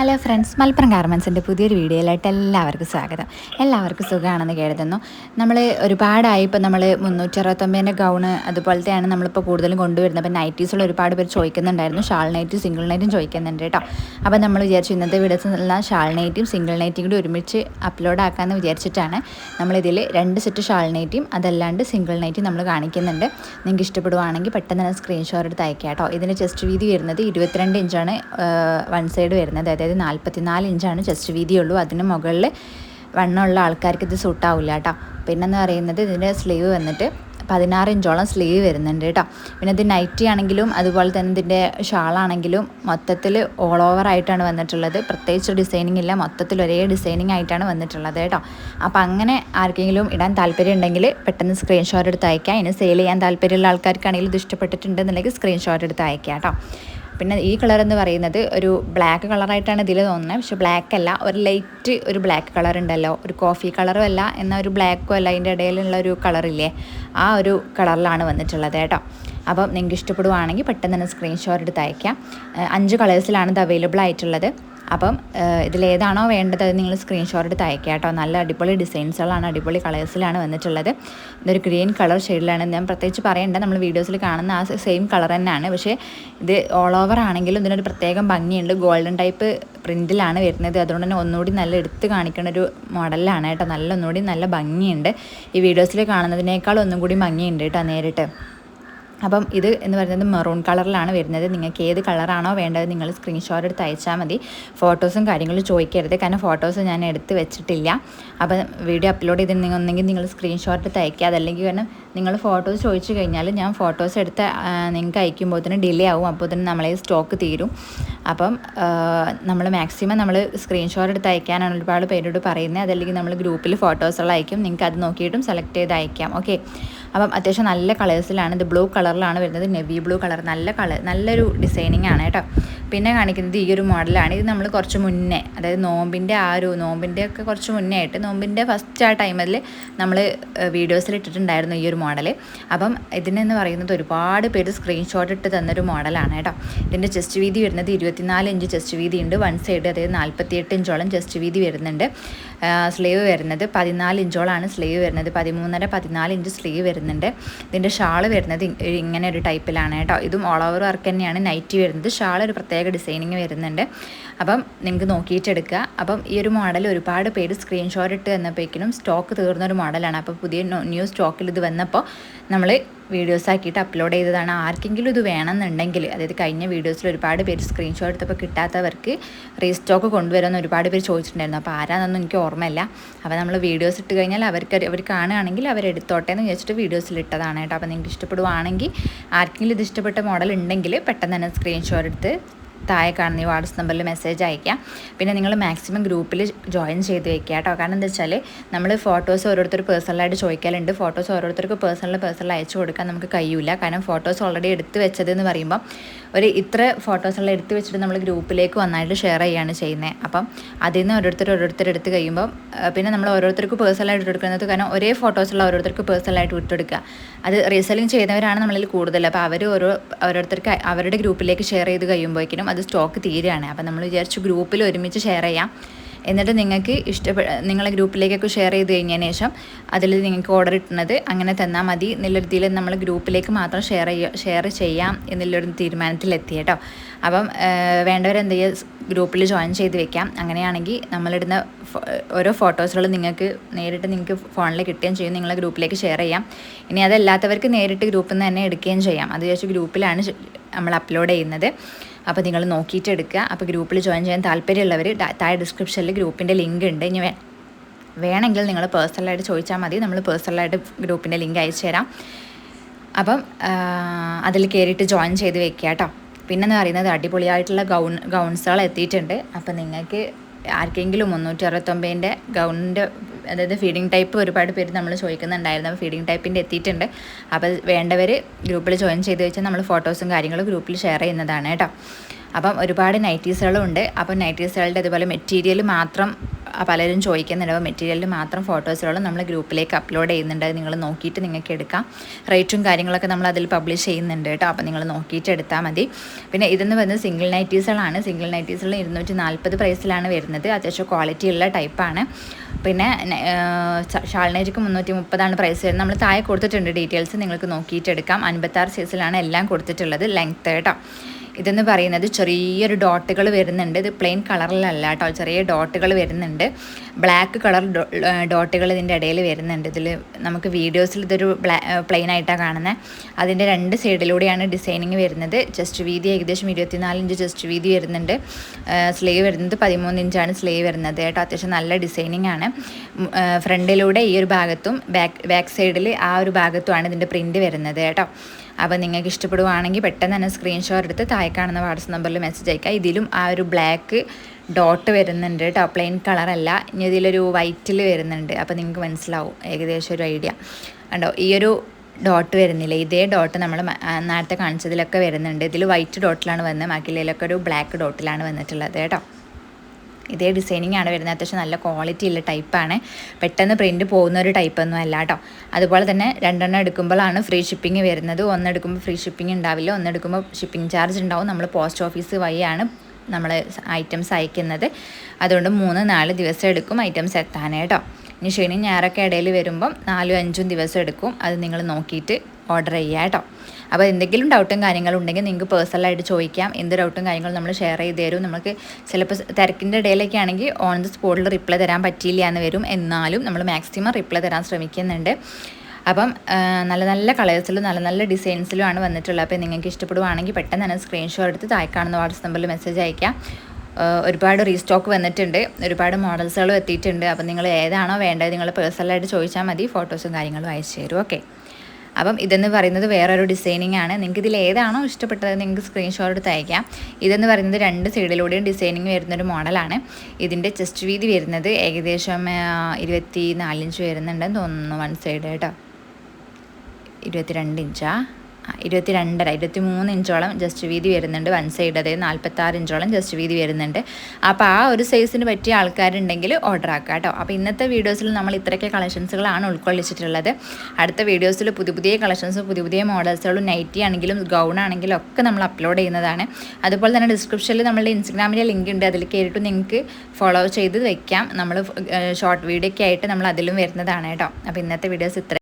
Hello friends Malappuram ഗാർമെൻസിന്റെ പുതിയൊരു വീഡിയോയിലായിട്ട് എല്ലാവർക്കും സ്വാഗതം. എല്ലാവർക്കും സുഖമാണെന്ന് കരുതുന്നു നമ്മൾ ഒരുപാടായി ഇപ്പോൾ നമ്മൾ മുന്നൂറ്റി അറുപത്തൊമ്പതിന്റെ ഗൗണ് അതുപോലത്തെയാണ് നമ്മളിപ്പോൾ കൂടുതലും കൊണ്ടുവരുന്നത്. അപ്പോൾ നൈറ്റീസുള്ള ഒരുപാട് പേര് ചോദിക്കുന്നുണ്ടായിരുന്നു. ഷാൾ നൈറ്റും സിംഗിൾ നൈറ്റും ചോദിക്കുന്നുണ്ട് കേട്ടോ. അപ്പോൾ നമ്മൾ വിചാരിച്ചു ഇന്നത്തെ വീഡിയോസിലെല്ലാം ഷാൾ നൈറ്റും സിംഗിൾ നൈറ്റും കൂടി ഒരുമിച്ച് അപ്ലോഡ് ആക്കാമെന്ന് വിചാരിച്ചിട്ടാണ് നമ്മളിതിൽ രണ്ട് സെറ്റ് ഷാൾ നൈറ്റും അതല്ലാണ്ട് സിംഗിൾ നൈറ്റും നമ്മൾ കാണിക്കുന്നുണ്ട്. നിങ്ങൾക്ക് ഇഷ്ടപ്പെടുവാണെങ്കിൽ പെട്ടെന്ന് തന്നെ സ്ക്രീൻഷോട്ട് എടുത്ത് അയക്കാം കേട്ടോ. ഇതിന്റെ ചെസ്റ്റ് വീതി വരുന്നത് ഇരുപത്തിരണ്ട് ഇഞ്ചാണ് വൺ സൈഡ് വരുന്നത്. അതായത് നാൽപ്പത്തിനാല് ഇഞ്ചാണ് ചെസ്റ്റ് വീതിയുള്ളൂ. അതിന് മുകളിൽ വണ്ണമുള്ള ആൾക്കാർക്ക് ഇത് സൂട്ടാവില്ല കേട്ടോ. പിന്നെന്ന് പറയുന്നത് ഇതിന്റെ സ്ലീവ് വന്നിട്ട് പതിനാറ് ഇഞ്ചോളം സ്ലീവ് വരുന്നുണ്ട് കേട്ടോ. പിന്നെ ഇത് നൈറ്റി ആണെങ്കിലും അതുപോലെ തന്നെ ഇതിന്റെ ഷാളാണെങ്കിലും മൊത്തത്തിൽ ഓൾ ഓവർ ആയിട്ടാണ് വന്നിട്ടുള്ളത്. പ്രത്യേകിച്ച് ഡിസൈനിങ് ഇല്ല. മൊത്തത്തിൽ ഒരേ ഡിസൈനിങ് ആയിട്ടാണ് വന്നിട്ടുള്ളത് കേട്ടോ. അപ്പോൾ അങ്ങനെ ആർക്കെങ്കിലും ഇടാൻ താല്പര്യം ഉണ്ടെങ്കിൽ പെട്ടെന്ന് സ്ക്രീൻഷോട്ട് എടുത്ത് അയക്കാം ഇനി സെയിൽ ചെയ്യാൻ താല്പര്യമുള്ള ആൾക്കാർക്കാണെങ്കിലും ഇത് ഇഷ്ടപ്പെട്ടിട്ടുണ്ടെന്നുണ്ടെങ്കിൽ സ്ക്രീൻഷോട്ട് എടുത്ത് അയക്കാം കേട്ടോ. പിന്നെ ഈ കളർ എന്ന് പറയുന്നത് ഒരു ബ്ലാക്ക് കളറായിട്ടാണ് ഇതിൽ തോന്നുന്നത് പക്ഷെ ബ്ലാക്ക് അല്ല ഒരു ലൈറ്റ് ഒരു ബ്ലാക്ക് കളർ ഉണ്ടല്ലോ. ഒരു കോഫി കളറും അല്ല എന്നാൽ ഒരു ബ്ലാക്കും അല്ല അതിന്റെ ഇടയിലുള്ള ഒരു കളറില്ലേ ആ ഒരു കളറിലാണ് വന്നിട്ടുള്ളത് കേട്ടോ. അപ്പം നിങ്ങൾക്ക് ഇഷ്ടപ്പെടുവാണെങ്കിൽ പെട്ടെന്ന് തന്നെ സ്ക്രീൻഷോട്ട് എടുത്ത് അയക്കാം. അഞ്ച് കളേഴ്സിലാണ് ഇത് അവൈലബിൾ ആയിട്ടുള്ളത്. അപ്പം ഇതിലേതാണോ വേണ്ടത് അത് നിങ്ങൾ സ്ക്രീൻഷോട്ട് എടുത്ത് അയക്കാം കേട്ടോ. നല്ല അടിപൊളി ഡിസൈൻസുകളാണ് അടിപൊളി കളേഴ്സിലാണ് വന്നിട്ടുള്ളത്. ഇതൊരു ഗ്രീൻ കളർ ഷെയ്ഡിലാണ് ഞാൻ പ്രത്യേകിച്ച് പറയേണ്ട നമ്മൾ വീഡിയോസിൽ കാണുന്ന ആ സെയിം കളർ തന്നെയാണ്. പക്ഷേ ഇത് ഓൾ ഓവർ ആണെങ്കിലും ഇതിനൊരു പ്രത്യേകം ഭംഗിയുണ്ട്. ഗോൾഡൻ ടൈപ്പ് പ്രിന്റിലാണ് വരുന്നത്. അതുകൊണ്ട് തന്നെ ഒന്നുകൂടി നല്ല എടുത്ത് കാണിക്കുന്ന ഒരു മോഡലാണ് കേട്ടോ. നല്ല ഒന്നുകൂടി നല്ല ഭംഗിയുണ്ട്. ഈ വീഡിയോസിൽ കാണുന്നതിനേക്കാൾ ഒന്നും കൂടി ഭംഗിയുണ്ട് കേട്ടോ നേരിട്ട്. അപ്പം ഇത് എന്ന് പറയുന്നത് മെറൂൺ കളറിലാണ് വരുന്നത്. നിങ്ങൾക്ക് ഏത് കളറാണോ വേണ്ടത് നിങ്ങൾ സ്ക്രീൻഷോട്ട് എടുത്ത് അയച്ചാൽ മതി. ഫോട്ടോസും കാര്യങ്ങളും ചോദിക്കരുത്. കാരണം ഫോട്ടോസ് ഞാൻ എടുത്ത് വെച്ചിട്ടില്ല. അപ്പം വീഡിയോ അപ്ലോഡ് ചെയ്ത് നിങ്ങൾ ഒന്നെങ്കിൽ നിങ്ങൾ സ്ക്രീൻഷോട്ട് എടുത്ത് അയക്കുക. അതല്ലെങ്കിൽ കാരണം നിങ്ങൾ ഫോട്ടോസ് ചോദിച്ചു കഴിഞ്ഞാൽ ഞാൻ ഫോട്ടോസ് എടുത്ത് നിങ്ങൾക്ക് അയക്കുമ്പോൾ തന്നെ ഡിലേ ആവും. അപ്പോൾ തന്നെ നമ്മളെ സ്റ്റോക്ക് തീരും. അപ്പം നമ്മൾ മാക്സിമം നമ്മൾ സ്ക്രീൻഷോട്ട് എടുത്ത് അയക്കാനാണ് ഒരുപാട് പേരോട് പറയുന്നത്. അതല്ലെങ്കിൽ നമ്മൾ ഗ്രൂപ്പിൽ ഫോട്ടോസുകൾ അയക്കും. നിങ്ങൾക്ക് അത് നോക്കിയിട്ടും സെലക്ട് ചെയ്ത് അയക്കാം. ഓക്കെ അപ്പം അത്യാവശ്യം നല്ല കളേഴ്സിലാണ് ഇത് ബ്ലൂ കളറിലാണ് വരുന്നത്. നെവി ബ്ലൂ കളർ നല്ല കളർ നല്ലൊരു ഡിസൈനിങ് ആണ് കേട്ടോ. പിന്നെ കാണിക്കുന്നത് ഈ ഒരു മോഡലാണ്. ഇത് നമ്മൾ കുറച്ച് മുന്നേ അതായത് നോമ്പിന്റെ ആ ഒരു നോമ്പിന്റെ ഒക്കെ കുറച്ച് മുന്നേ ആയിട്ട് നോമ്പിന്റെ ഫസ്റ്റ് ആ ടൈമിൽ നമ്മൾ വീഡിയോസിൽ ഇട്ടിട്ടുണ്ടായിരുന്നു ഈ ഒരു മോഡൽ അപ്പം ഇതിനെന്ന് പറയുന്നത് ഒരുപാട് പേര് സ്ക്രീൻഷോട്ട് ഇട്ട് തന്നൊരു മോഡലാണ് കേട്ടോ. ഇതിന്റെ ചെസ്റ്റ് വീതി വരുന്നത് ഇരുപത്തിനാല് ഇഞ്ച് ചെസ്റ്റ് വീതി ഉണ്ട്. വൺ സൈഡ് അതായത് നാൽപ്പത്തിയെട്ട് ഇഞ്ചോളം ചെസ്റ്റ് വീതി വരുന്നുണ്ട്. സ്ലീവ് വരുന്നത് പതിനാല് ഇഞ്ചോളാണ് സ്ലീവ് വരുന്നത്. പതിമൂന്നര പതിനാല് ഇഞ്ച് സ്ലീവ് വരുന്നുണ്ട്. ഇതിന്റെ ഷാൾ വരുന്നത് ഇങ്ങനെ ഒരു ടൈപ്പിലാണ് കേട്ടോ. ഇതും ഓൾ ഓവർ വർക്ക് തന്നെയാണ്. നൈറ്റി വരുന്നത്. ഷാൾ ഒരു പ്രത്യേക ഡിസൈനിങ് വരുന്നുണ്ട്. അപ്പം നിങ്ങൾക്ക് നോക്കിയിട്ടെടുക്കുക. അപ്പം ഈ ഒരു മോഡൽ ഒരുപാട് പേര് സ്ക്രീൻഷോട്ട് ഇട്ട് തന്നപ്പോഴേക്കിനും സ്റ്റോക്ക് തീർന്നൊരു മോഡലാണ് അപ്പോൾ പുതിയ ന്യൂ സ്റ്റോക്കിൽ ഇത് വന്നപ്പോൾ നമ്മൾ വീഡിയോസ് ആക്കിയിട്ട് അപ്ലോഡ് ചെയ്തതാണ്. ആർക്കെങ്കിലും ഇത് വേണമെന്നുണ്ടെങ്കിൽ അതായത് കഴിഞ്ഞ വീഡിയോസിൽ ഒരുപാട് പേര് സ്ക്രീൻഷോട്ട് എടുത്തപ്പോൾ കിട്ടാത്തവർക്ക് റീസ്റ്റോക്ക് കൊണ്ടുവരുമെന്ന് ഒരുപാട് പേര് ചോദിച്ചിട്ടുണ്ടായിരുന്നു. അപ്പോൾ ആരാന്നൊന്നും എനിക്ക് ഓർമ്മയില്ല. അപ്പോൾ നമ്മൾ വീഡിയോസ് ഇട്ട് കഴിഞ്ഞാൽ അവർക്ക് അവർ കാണുകയാണെങ്കിൽ അവരെടുത്തോട്ടെ എന്ന് വിചാരിച്ചിട്ട് വീഡിയോസിൽ ഇട്ടതാണ് കേട്ടോ. അപ്പോൾ നിങ്ങൾക്ക് ഇഷ്ടപ്പെടുവാണെങ്കിൽ ആർക്കെങ്കിലും ഇത് ഇഷ്ടപ്പെട്ട മോഡൽ ഉണ്ടെങ്കിൽ പെട്ടെന്ന് തന്നെ സ്ക്രീൻഷോട്ട് എടുത്ത് താഴെ കാണുന്ന ഈ വാട്സപ്പ് നമ്പറിൽ മെസ്സേജ് അയക്കാം. പിന്നെ നിങ്ങൾ മാക്സിമം ഗ്രൂപ്പിൽ ജോയിൻ ചെയ്ത് വെക്കുക കേട്ടോ. കാരണം എന്താ വെച്ചാൽ നമ്മൾ ഫോട്ടോസ് ഓരോരുത്തർ പേഴ്സണലായിട്ട് ചോദിക്കലുണ്ട്. ഫോട്ടോസ് ഓരോരുത്തർക്ക് പേഴ്സണൽ പേഴ്സണൽ അയച്ചു കൊടുക്കാൻ നമുക്ക് കഴിയില്ല കാരണം ഫോട്ടോസ് ഓൾറെഡി എടുത്ത് വെച്ചതെന്ന് പറയുമ്പോൾ ഒരു ഇത്ര ഫോട്ടോസുള്ള എടുത്ത് വെച്ചിട്ട് നമ്മൾ ഗ്രൂപ്പിലേക്ക് വന്നായിട്ട് ഷെയർ ചെയ്യുകയാണ് ചെയ്യുന്നത് അപ്പം അതിൽ നിന്ന് ഓരോരുത്തർ ഓരോരുത്തർ എടുത്ത് കഴിയുമ്പോൾ പിന്നെ നമ്മൾ ഓരോരുത്തർക്ക് പേഴ്സണലായിട്ട് എടുക്കുന്നത് കാരണം ഒരേ ഫോട്ടോസുള്ള ഓരോരുത്തർക്ക് പേഴ്സണലായിട്ട് വിട്ടെടുക്കുക. അത് റീസെല്ലിങ് ചെയ്യുന്നവരാണ് നമ്മളിൽ കൂടുതൽ. അപ്പോൾ അവർ ഓരോ ഓരോരുത്തർക്ക് അവരുടെ ഗ്രൂപ്പിലേക്ക് ഷെയർ ചെയ്ത് കഴിയുമ്പോഴേക്കും അത് സ്റ്റോക്ക് തീരുകയാണ്. അപ്പം നമ്മൾ വിചാരിച്ചു ഗ്രൂപ്പിൽ ഒരുമിച്ച് ഷെയർ ചെയ്യാം. എന്നിട്ട് നിങ്ങൾക്ക് ഇഷ്ടപ്പെട്ട നിങ്ങളെ ഗ്രൂപ്പിലേക്കൊക്കെ ഷെയർ ചെയ്ത് കഴിഞ്ഞതിന് ശേഷം അതിൽ നിങ്ങൾക്ക് ഓർഡർ ഇട്ടുന്നത് അങ്ങനെ തന്നാൽ മതി എന്നുള്ള രീതിയിൽ നമ്മൾ ഗ്രൂപ്പിലേക്ക് മാത്രം ഷെയർ ചെയ്യുക ഷെയർ ചെയ്യാം എന്നുള്ളൊരു തീരുമാനത്തിലെത്തി കേട്ടോ. അപ്പം വേണ്ടവരെന്ത് ചെയ്യുക ഗ്രൂപ്പിൽ ജോയിൻ ചെയ്ത് വെക്കാം. അങ്ങനെയാണെങ്കിൽ നമ്മളിടുന്ന ഓരോ ഫോട്ടോസുകൾ നിങ്ങൾക്ക് നേരിട്ട് നിങ്ങൾക്ക് ഫോണിൽ കിട്ടുകയും ചെയ്യും. നിങ്ങളെ ഗ്രൂപ്പിലേക്ക് ഷെയർ ചെയ്യാം. ഇനി അതല്ലാത്തവർക്ക് നേരിട്ട് ഗ്രൂപ്പിൽ നിന്ന് തന്നെ എടുക്കുകയും ചെയ്യാം. അത് വിചാരിച്ച് ഗ്രൂപ്പിലാണ് നമ്മൾ അപ്ലോഡ് ചെയ്യുന്നത്. അപ്പോൾ നിങ്ങൾ നോക്കിയിട്ട് എടുക്കുക. അപ്പോൾ ഗ്രൂപ്പിൽ ജോയിൻ ചെയ്യാൻ താല്പര്യമുള്ളവർ താഴെ ഡിസ്ക്രിപ്ഷനിൽ ഗ്രൂപ്പിന്റെ ലിങ്ക് ഉണ്ട്. ഇനി വേണമെങ്കിൽ നിങ്ങൾ പേഴ്സണലായിട്ട് ചോദിച്ചാൽ മതി. നമ്മൾ പേഴ്സണലായിട്ട് ഗ്രൂപ്പിന്റെ ലിങ്ക് അയച്ചു തരാം. അപ്പം അതിൽ കയറിയിട്ട് ജോയിൻ ചെയ്ത് വെക്കുക കേട്ടോ. പിന്നെന്ന് പറയുന്നത് അടിപൊളിയായിട്ടുള്ള ഗൗൺ ഗൗൺസുകൾ എത്തിയിട്ടുണ്ട് അപ്പോൾ നിങ്ങൾക്ക് ആർക്കെങ്കിലും മുന്നൂറ്റി അറുപത്തൊമ്പതിന്റെ ഗൗണിന്റെ അതായത് ഫീഡിങ് ടൈപ്പ് ഒരുപാട് പേര് നമ്മൾ ചോദിക്കുന്നുണ്ടായിരുന്നു. അപ്പോൾ ഫീഡിങ് ടൈപ്പിന്റെ എത്തിയിട്ടുണ്ട്. അപ്പോൾ വേണ്ടവർ ഗ്രൂപ്പിൽ ജോയിൻ ചെയ്ത് വെച്ചാൽ നമ്മൾ ഫോട്ടോസും കാര്യങ്ങളും ഗ്രൂപ്പിൽ ഷെയർ ചെയ്യുന്നതാണ് കേട്ടോ. അപ്പം ഒരുപാട് നൈറ്റീസുകളും ഉണ്ട്. അപ്പം നൈറ്റീസുകളുടെ അതുപോലെ മെറ്റീരിയൽ മാത്രം പലരും ചോദിക്കുന്നുണ്ട്. അപ്പോൾ മെറ്റീരിയലിൽ മാത്രം ഫോട്ടോസുകളും നമ്മൾ ഗ്രൂപ്പിലേക്ക് അപ്ലോഡ് ചെയ്യുന്നുണ്ട്. നിങ്ങൾ നോക്കിയിട്ട് നിങ്ങൾക്ക് എടുക്കാം. റേറ്റും കാര്യങ്ങളൊക്കെ നമ്മൾ അതിൽ പബ്ലിഷ് ചെയ്യുന്നുണ്ട് കേട്ടോ. അപ്പോൾ നിങ്ങൾ നോക്കിയിട്ട് എടുത്താൽ മതി. പിന്നെ ഇതെന്ന് പറയുന്നത് സിംഗിൾ നൈറ്റീസുകളാണ് സിംഗിൾ നൈറ്റീസുകൾ ഇരുന്നൂറ്റി നാൽപ്പത് പ്രൈസിലാണ് വരുന്നത്. അത്യാവശ്യം ക്വാളിറ്റി ഉള്ള ടൈപ്പാണ് പിന്നെ ഷാൾനേജിക്ക് മുന്നൂറ്റി മുപ്പതാണ് പ്രൈസ് വരുന്നത്. നമ്മൾ താഴെ കൊടുത്തിട്ടുണ്ട് ഡീറ്റെയിൽസ് നിങ്ങൾക്ക് നോക്കിയിട്ടെടുക്കാം. അൻപത്താറ് സൈസിലാണ് എല്ലാം കൊടുത്തിട്ടുള്ളത്. ലെങ്ത്ത് കേട്ടോ ഇതെന്ന് പറയുന്നത് ചെറിയൊരു ഡോട്ടുകൾ വരുന്നുണ്ട്. ഇത് പ്ലെയിൻ കളറിലല്ല കേട്ടോ. ചെറിയ ഡോട്ടുകൾ വരുന്നുണ്ട്. ബ്ലാക്ക് കളർ ഡോട്ടുകൾ ഇതിന്റെ ഇടയിൽ വരുന്നുണ്ട്. ഇതിൽ നമുക്ക് വീഡിയോസിൽ ഇതൊരു പ്ലെയിൻ ആയിട്ടാണ് കാണുന്നത് അതിന്റെ രണ്ട് സൈഡിലൂടെയാണ് ഡിസൈനിങ് വരുന്നത്. ജസ്റ്റ് വീതി ഏകദേശം ഇരുപത്തിനാല് ഇഞ്ച് ജസ്റ്റ് വീതി വരുന്നുണ്ട്. സ്ലീവ് വരുന്നത് പതിമൂന്ന് ഇഞ്ചാണ് സ്ലീവ് വരുന്നത് കേട്ടോ. അത്യാവശ്യം നല്ല ഡിസൈനിങ് ആണ്. ഫ്രണ്ടിലൂടെ ഈ ഒരു ഭാഗത്തും ബാക്ക് ബാക്ക് സൈഡിൽ ആ ഒരു ഭാഗത്തുമാണ് ഇതിന്റെ പ്രിന്റ് വരുന്നത് കേട്ടോ. അപ്പോൾ നിങ്ങൾക്ക് ഇഷ്ടപ്പെടുവാണെങ്കിൽ പെട്ടെന്ന് തന്നെ സ്ക്രീൻഷോട്ട് എടുത്ത് താഴെ കാണുന്ന വാട്സപ്പ് നമ്പറിൽ മെസ്സേജ് അയക്കുക. ഇതിലും ആ ഒരു ബ്ലാക്ക് ഡോട്ട് വരുന്നുണ്ട് കേട്ടോ പ്ലെയിൻ കളറല്ല ഇനി ഇതിലൊരു വൈറ്റിൽ വരുന്നുണ്ട്. അപ്പോൾ നിങ്ങൾക്ക് മനസ്സിലാവും. ഏകദേശം ഒരു ഐഡിയ ഉണ്ടോ ഈ ഒരു ഡോട്ട് വരുന്നില്ല? ഇതേ ഡോട്ട് നമ്മൾ നേരത്തെ കാണിച്ചതിലൊക്കെ വരുന്നുണ്ട്. ഇതിൽ വൈറ്റ് ഡോട്ടിലാണ് വന്നത് ബാക്കിയിലൊക്കെ ഒരു ബ്ലാക്ക് ഡോട്ടിലാണ് വന്നിട്ടുള്ളത് കേട്ടോ ഇതേ ഡിസൈനിങ് ആണ് വരുന്നത്. അത്യാവശ്യം നല്ല ക്വാളിറ്റി ഉള്ള ടൈപ്പാണ് പെട്ടെന്ന് പ്രിന്റ് പോകുന്ന ഒരു ടൈപ്പൊന്നും അല്ല കേട്ടോ അതുപോലെ തന്നെ രണ്ടെണ്ണം എടുക്കുമ്പോഴാണ് ഫ്രീ ഷിപ്പിംഗ് വരുന്നത്. ഒന്നെടുക്കുമ്പോൾ ഫ്രീ ഷിപ്പിംഗ് ഉണ്ടാവില്ല. ഒന്നെടുക്കുമ്പോൾ ഷിപ്പിംഗ് ചാർജ് ഉണ്ടാവും. നമ്മൾ പോസ്റ്റ് ഓഫീസ് വഴിയാണ് നമ്മൾ ഐറ്റംസ് അയക്കുന്നത്. അതുകൊണ്ട് മൂന്ന് നാല് ദിവസം എടുക്കും ഐറ്റംസ് എത്താനേട്ടോ ഇനി ശനി ഞായറൊക്കെ ഇടയിൽ വരുമ്പം നാലും അഞ്ചും ദിവസം എടുക്കും. അത് നിങ്ങൾ നോക്കിയിട്ട് ഓർഡർ ചെയ്യുക കേട്ടോ. അപ്പോൾ എന്തെങ്കിലും ഡൗട്ടും കാര്യങ്ങളും ഉണ്ടെങ്കിൽ നിങ്ങൾക്ക് പേഴ്സണലായിട്ട് ചോദിക്കാം. എന്ത് ഡൗട്ടും കാര്യങ്ങളും നമ്മൾ ഷെയർ ചെയ്ത് തരും. നമുക്ക് ചിലപ്പോൾ തിരക്കിന്റെ ഇടയിലൊക്കെ ആണെങ്കിൽ ഓൺ ദി സ്പോട്ടിൽ റിപ്ലൈ തരാൻ പറ്റിയില്ല എന്ന് വരും. എന്നാലും നമ്മൾ മാക്സിമം റിപ്ലൈ തരാൻ ശ്രമിക്കുന്നുണ്ട്. അപ്പം നല്ല നല്ല കളേഴ്സിലും നല്ല നല്ല ഡിസൈൻസിലുമാണ് വന്നിട്ടുള്ളത്. അപ്പോൾ നിങ്ങൾക്ക് ഇഷ്ടപ്പെടുവാണെങ്കിൽ പെട്ടെന്ന് തന്നെ സ്ക്രീൻഷോട്ട് എടുത്ത് താഴെ കാണുന്ന വാട്സപ്പ് നമ്പറിൽ മെസ്സേജ് അയക്കാം. ഒരുപാട് റീസ്റ്റോക്ക് വന്നിട്ടുണ്ട്. ഒരുപാട് മോഡൽസുകളും എത്തിയിട്ടുണ്ട്. അപ്പം നിങ്ങൾ ഏതാണോ വേണ്ടത് നിങ്ങൾ പേഴ്സണലായിട്ട് ചോദിച്ചാൽ മതി. ഫോട്ടോസും കാര്യങ്ങളും അയച്ചു തരും. ഓക്കെ അപ്പം ഇതെന്ന് പറയുന്നത് വേറൊരു ഡിസൈനിങ് ആണ്. നിങ്ങൾക്ക് ഇതിൽ ഏതാണോ ഇഷ്ടപ്പെട്ടത് നിങ്ങൾക്ക് സ്ക്രീൻഷോട്ട് എടുത്ത് അയക്കാം. ഇതെന്ന് പറയുന്നത് രണ്ട് സൈഡിലൂടെയും ഡിസൈനിങ് വരുന്നൊരു മോഡലാണ് ഇതിന്റെ ചെസ്റ്റ് വീതി വരുന്നത് ഏകദേശം ഇരുപത്തി നാലിഞ്ച് വരുന്നുണ്ടെന്ന് തോന്നുന്നു വൺ സൈഡ് കേട്ടോ ഇരുപത്തിരണ്ട് ഇഞ്ചാ. ആ, ഇരുപത്തി രണ്ടര ഇരുപത്തി മൂന്ന് ഇഞ്ചോളം ജസ്റ്റ് വീതി വരുന്നുണ്ട്. വൺ സൈഡ് അതായത് നാൽപ്പത്താറ് ഇഞ്ചോളം ജസ്റ്റ് വീതി വരുന്നുണ്ട്. അപ്പോൾ ആ ഒരു സൈസിന് പറ്റിയ ആൾക്കാരുണ്ടെങ്കിൽ ഓർഡർ ആക്കുക കേട്ടോ. അപ്പോൾ ഇന്നത്തെ വീഡിയോസിൽ നമ്മൾ ഇത്രയൊക്കെ കളക്ഷൻസുകളാണ് ഉൾക്കൊള്ളിച്ചിട്ടുള്ളത്. അടുത്ത വീഡിയോസിൽ പുതിയ പുതിയ കളക്ഷൻസും പുതിയ പുതിയ മോഡൽസുകളും നൈറ്റി ആണെങ്കിലും ഗൗൺ ആണെങ്കിലും ഒക്കെ നമ്മൾ അപ്ലോഡ് ചെയ്യുന്നതാണ്. അതുപോലെ തന്നെ ഡിസ്ക്രിപ്ഷനിൽ നമ്മളുടെ ഇൻസ്റ്റഗ്രാമിലെ ലിങ്ക് ഉണ്ട്. അതിൽ കയറിയിട്ട് നിങ്ങൾക്ക് ഫോളോ ചെയ്ത് വെക്കാം. നമ്മൾ ഷോർട്ട് വീഡിയോ ഒക്കെ ആയിട്ട് നമ്മൾ അതിലും വരുന്നതാണ് കേട്ടോ. അപ്പോൾ ഇന്നത്തെ വീഡിയോസ് ഇത്ര